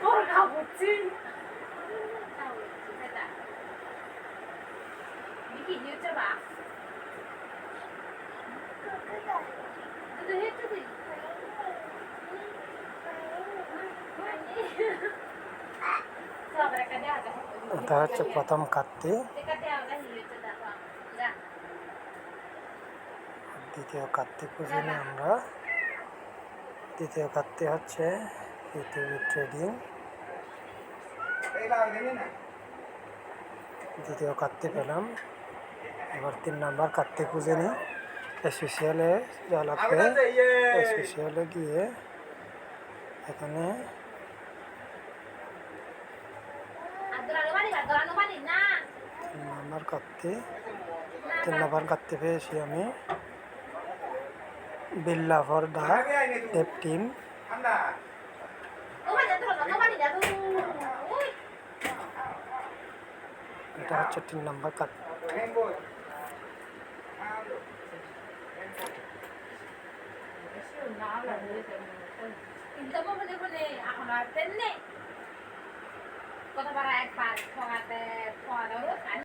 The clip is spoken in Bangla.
뭘 가보지? 이게 유튜브 এটা হচ্ছে প্রথম যা দ্বিতীয় কার্তিক পুজো নিয়ে আমরা দ্বিতীয় কার্তিক হচ্ছে পৃথিবী ট্রেডিং দ্বিতীয় কার্তিক পেলাম এবার তিন নাম্বার কার্তিক পুজো নিই স্পেশালে লাগবে স্পেশালে গিয়ে এখানে দোলানো বাড়ি তিন নাম্বার তিন নাম্বার কার্তিক পেয়েছি আমি বিল্লা ফর দা টেপ টিম ও বাড়ি দোলানো বাড়ি না উই ปาดคอแต่คอเราเลือกอัน